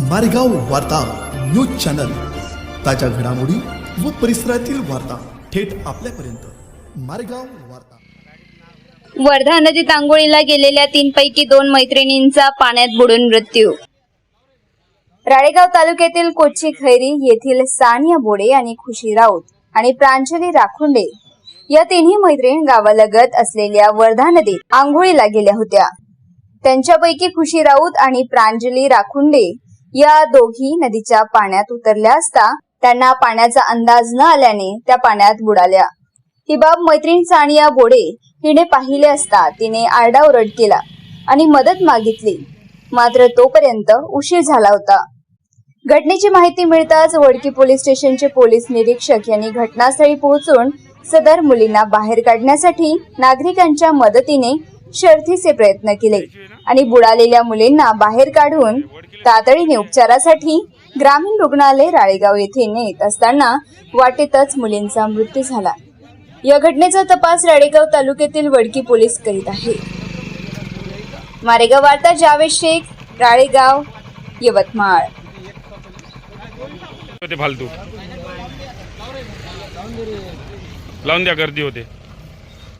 मारेगाव वार्ता news channel. ताज्या घडामोडी व परिसरातील वार्ता थेट आपल्यापर्यंत. मारेगाव वार्ता. वर्धा नदीत आंघोळीला गेलेल्या तीनपैकी दोन मैत्रिणींचा पाण्यात बुडून मृत्यू. राळेगाव तालुक्यातील कोची खैरी येथील सानिया बोडे आणि खुशी राऊत आणि प्रांजली राखुंडे या तिन्ही मैत्रीण गावालगत असलेल्या वर्धा नदीत आंघोळीला गेल्या होत्या. त्यांच्यापैकी खुशी राऊत आणि प्रांजली राखुंडे या दोघी नदीच्या पाण्यात उतरल्या असता त्यांना पाण्याचा अंदाज न आल्याने त्या पाण्यात बुडाल्या. ही बाब मैत्रीण सानिया बोडे हिने पाहिले असता तिने आरडाओरड केला आणि मदत मागितली. मात्र तोपर्यंत उशीर झाला होता. घटनेची माहिती मिळताच वडकी पोलीस स्टेशनचे पोलीस निरीक्षक यांनी घटनास्थळी पोहोचून सदर मुलींना बाहेर काढण्यासाठी नागरिकांच्या मदतीने शर्थीचे प्रयत्न केले. आणि बुडालेल्या मुलींना बाहेर काढून तातडीने उपचारासाठी ग्रामीण रुग्णालय राळेगाव येथे नेत असताना वाटेतच मुलींचा मृत्यू झाला. या घटनेचा तपास राळेगाव तालुक्यातील वडकी पोलीस करीत आहे. मारेगाव वार्ता जावेद शेख राळेगाव यवतमाळ. फालतू. लावून द्या गर्दी होते.